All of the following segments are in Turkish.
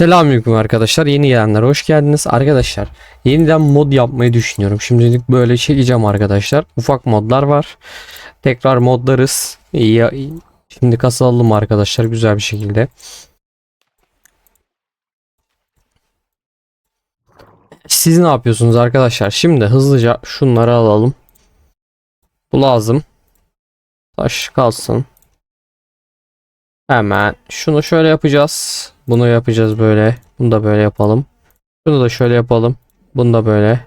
Selamünaleyküm arkadaşlar. Yeni gelenler hoş geldiniz. Arkadaşlar yeniden mod yapmayı düşünüyorum. Şimdilik böyle çekeceğim arkadaşlar. Ufak modlar var. Tekrar modlarız. İyi. Şimdi kasalım arkadaşlar güzel bir şekilde. Siz ne yapıyorsunuz arkadaşlar? Şimdi hızlıca şunları alalım. Bu lazım. Taş kalsın. Hemen şunu şöyle yapacağız. Bunu yapacağız böyle. Bunu da böyle yapalım. Şunu da şöyle yapalım. Bunu da böyle.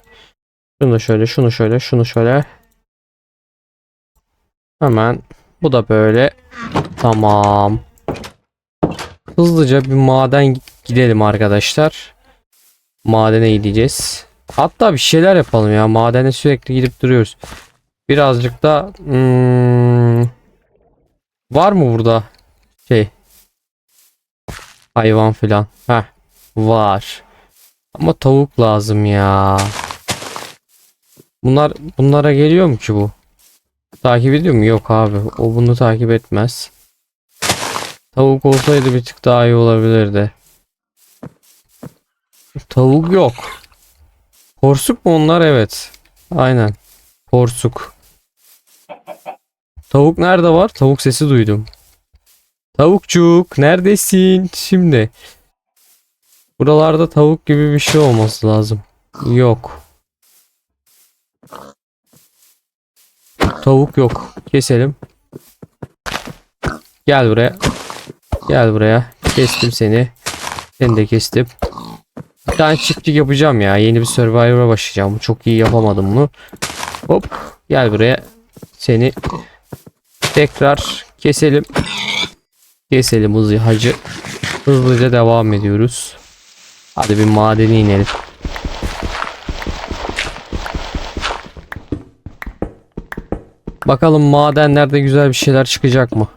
Şunu da şöyle, şunu şöyle, şunu şöyle. Hemen bu da böyle. Tamam. Hızlıca bir maden gidelim arkadaşlar. Madene gideceğiz. Hatta bir şeyler yapalım ya. Madene sürekli gidip duruyoruz. Birazcık da hmm, var mı burada şey hayvan filan. Heh var. Ama tavuk lazım ya. Bunlar bunlara geliyor mu ki bu? Takip ediyor mu? Yok abi. O bunu takip etmez. Tavuk olsaydı bir tık daha iyi olabilirdi. Tavuk yok. Porsuk mu onlar? Evet. Aynen. Porsuk. Tavuk nerede var? Tavuk sesi duydum. Tavukçuk neredesin şimdi? Buralarda tavuk gibi bir şey olması lazım. Yok. Tavuk yok. Keselim. Gel buraya. Gel buraya. Kestim seni. Seni de kestim. Bir tane çiftlik yapacağım ya. Yeni bir Survivor'a başlayacağım. Çok iyi yapamadım bunu. Hop. Gel buraya. Seni tekrar keselim. Keselim hızlı hacı. Hızlıca devam ediyoruz. Hadi bir madene inelim. Bakalım madenlerde güzel bir şeyler çıkacak mı?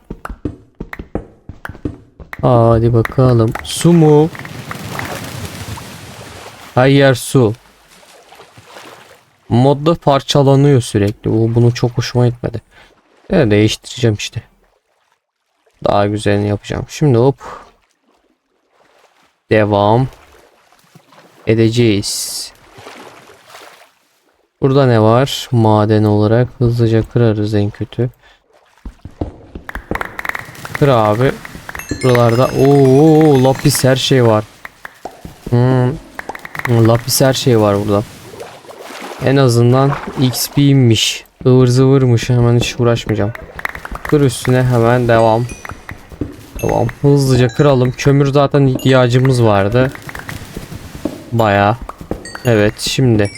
Hadi bakalım. Su mu? Hayır su. Modda parçalanıyor sürekli. Bu bunu çok hoşuma gitmedi. Evet, değiştireceğim işte. Daha güzelini yapacağım. Şimdi hop. Devam. Edeceğiz. Burada ne var? Maden olarak hızlıca kırarız en kötü. Kır abi. Buralarda ooo lapis her şey var. Hmm. Lapis her şey var burada. En azından XP'ymiş. ıvır zıvırmış. Hemen hiç uğraşmayacağım. Kır üstüne hemen devam. Tamam hızlıca kıralım. Kömür zaten ihtiyacımız vardı. Baya. Evet şimdi.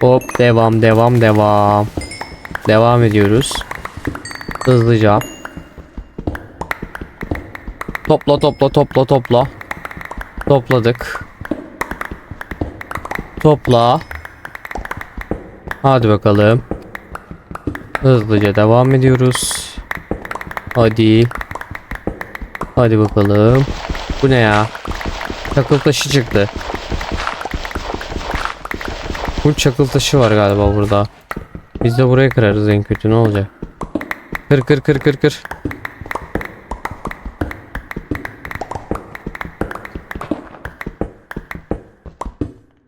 Hop devam devam devam. Devam ediyoruz. Hızlıca. Topla topla topla topla. Topladık. Topla. Hadi bakalım. Hızlıca devam ediyoruz. Hadi. Hadi bakalım. Bu ne ya? Çakıl taşı çıktı. Bu çakıl taşı var galiba burada. Biz de buraya kırarız en kötü ne olacak? Kır kır kır kır kır.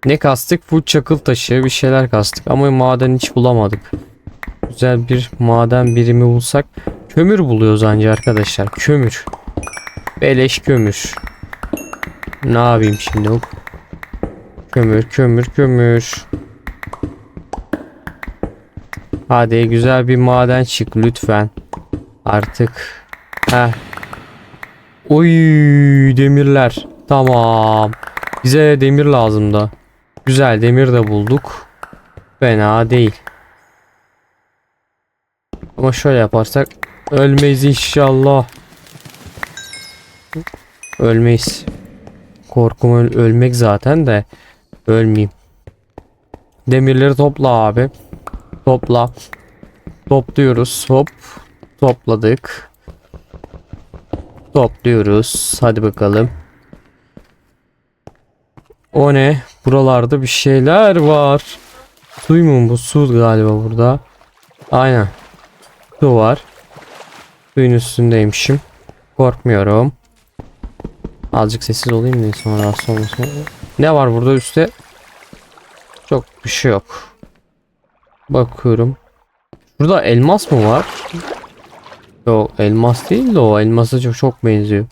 Ne kastık? Full çakıl taşı bir şeyler kastık ama maden hiç bulamadık. Güzel bir maden birimi bulsak. Kömür buluyoruz anca arkadaşlar. Kömür. Beleş kömür. Ne yapayım şimdi hop. Kömür kömür kömür. Hadi güzel bir maden çık lütfen. Artık. Heh. Oy demirler. Tamam. Bize demir lazım da. Güzel demir de bulduk. Fena değil. Ama şöyle yaparsak ölmeyiz inşallah. Ölmeyiz. Korkum öl- ölmek zaten de ölmeyeyim. Demirleri topla abi. Topla. Topluyoruz. Hop. Topladık. Topluyoruz. Hadi bakalım. O ne? Buralarda bir şeyler var. Su mu bu? Su galiba burada. Aynen. Su var. Suyun üstündeymişim. Korkmuyorum. Azıcık sessiz olayım diye sonra rahatsız olmasın. Ne var burada üstte? Çok bir şey yok. Bakıyorum. Burada elmas mı var? Yok elmas değil de o elmasa çok, çok benziyor.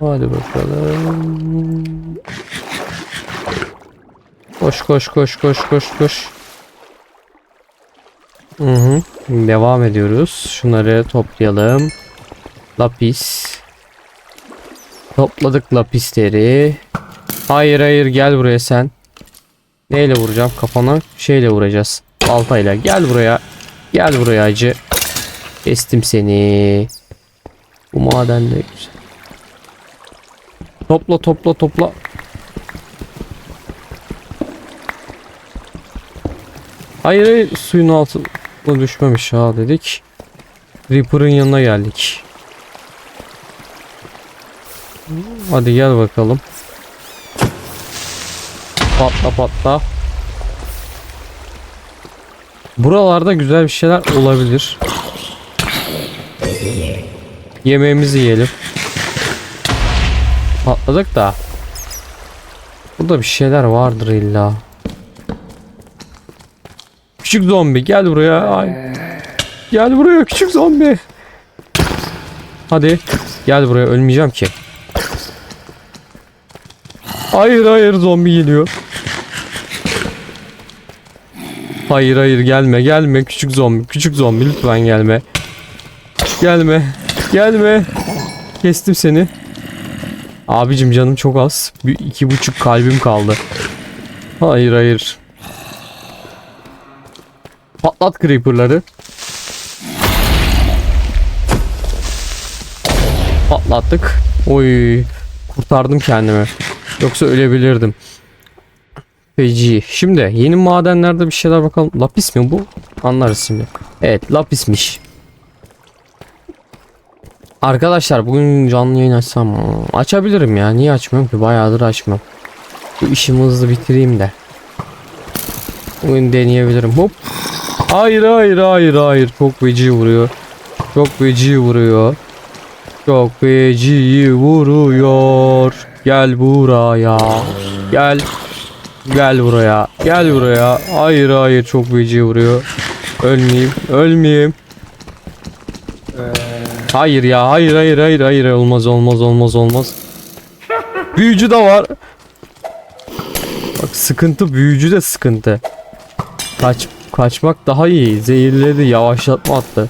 Hadi bakalım. Koş koş koş koş koş koş. Hı hı. Devam ediyoruz. Şunları toplayalım. Lapis. Topladık lapisleri. Hayır hayır gel buraya sen. Neyle vuracağım kafana? Şeyle vuracağız. Baltayla. Gel buraya. Gel buraya acı. Kestim seni. Bu maden de güzel. Topla topla topla. Hayır hayır suyun altına düşmemiş ha dedik. Reaper'ın yanına geldik. Hadi gel bakalım. Patla patla. Buralarda güzel bir şeyler olabilir. Yemeğimizi yiyelim. Patladık da. Burada bir şeyler vardır illa. Küçük zombi gel buraya. Ay. Gel buraya küçük zombi. Hadi gel buraya ölmeyeceğim ki. Hayır hayır zombi geliyor. Hayır hayır gelme gelme küçük zombi küçük zombi lütfen gelme. Gelme gelme. Kestim seni. Abicim canım çok az. Bir, iki buçuk kalbim kaldı. Hayır hayır. Patlat creeper'ları. Patlattık. Oy. Kurtardım kendimi. Yoksa ölebilirdim. Feci. Şimdi yeni madenlerde bir şeyler bakalım. Lapis mi bu? Anlarız şimdi. Evet lapismiş. Arkadaşlar bugün canlı yayın açsam açabilirim ya. Niye açmıyorum ki? Bayağıdır açmam. Bu işimi hızlı bitireyim de. Bugün deneyebilirim. Hop. Hayır hayır hayır hayır. Çok feci vuruyor. Çok feci vuruyor. Çok feci vuruyor. Gel buraya. Gel. Gel buraya. Gel buraya. Hayır hayır çok feci vuruyor. Ölmeyeyim. Ölmeyeyim. Hayır ya. Hayır hayır hayır hayır. Olmaz olmaz olmaz olmaz. Büyücü de var. Bak sıkıntı büyücü de sıkıntı. Kaç kaçmak daha iyi. Zehirledi, yavaşlatma attı.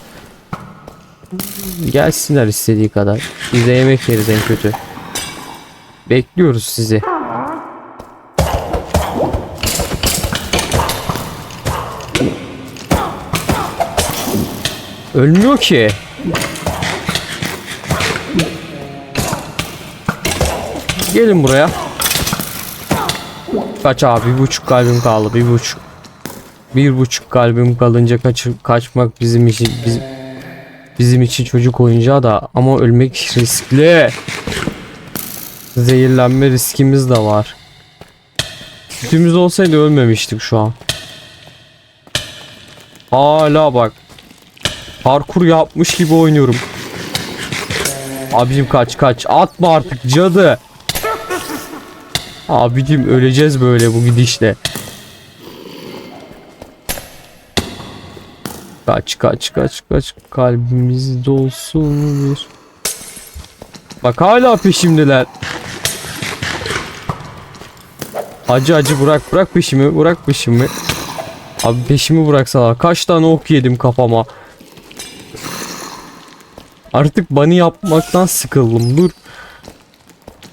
Gelsinler istediği kadar. Biz de yemek yeriz en kötü. Bekliyoruz sizi. Ölmüyor ki. Gelin buraya. Kaç abi bir buçuk kalbim kaldı bir buçuk. Bir buçuk kalbim kalınca kaç, kaçmak bizim için bizim, bizim için çocuk oyuncağı da ama ölmek riskli. Zehirlenme riskimiz de var. Sütümüz olsaydı ölmemiştik şu an. Hala bak. Parkur yapmış gibi oynuyorum. Abicim kaç kaç. Atma artık cadı. Abicim öleceğiz böyle bu gidişle. Kaç kaç kaç kaç kalbimiz dolsun. Bak hala peşimdeler. Acı acı bırak bırak peşimi bırak peşimi. Abi peşimi bıraksalar kaç tane ok yedim kafama. Artık bunny yapmaktan sıkıldım dur.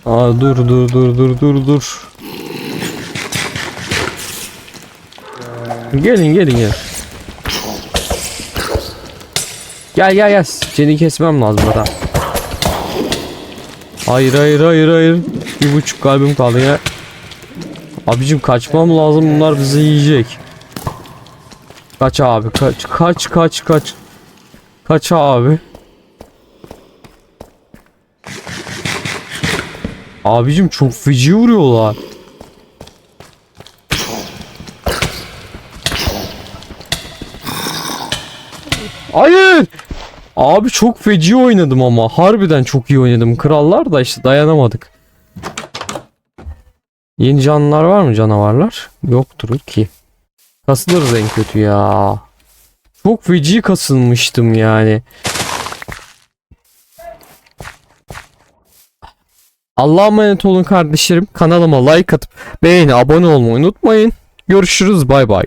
Aa dur dur dur dur dur dur. Gelin gelin gelin. Gel gel gel. Seni kesmem lazım burada. Hayır hayır hayır hayır. Bir buçuk kalbim kaldı ya. Abicim kaçmam lazım bunlar bizi yiyecek. Kaç abi kaç kaç kaç kaç. Kaç abi. Abicim çok feci vuruyorlar. Hayır. Abi çok feci oynadım ama. Harbiden çok iyi oynadım. Krallar da işte dayanamadık. Yeni canlılar var mı canavarlar? Yoktur ki. Kasılırız en kötü ya. Çok feci kasılmıştım yani. Allah'a emanet olun kardeşlerim. Kanalıma like atıp beğeni abone olmayı unutmayın. Görüşürüz bay bay.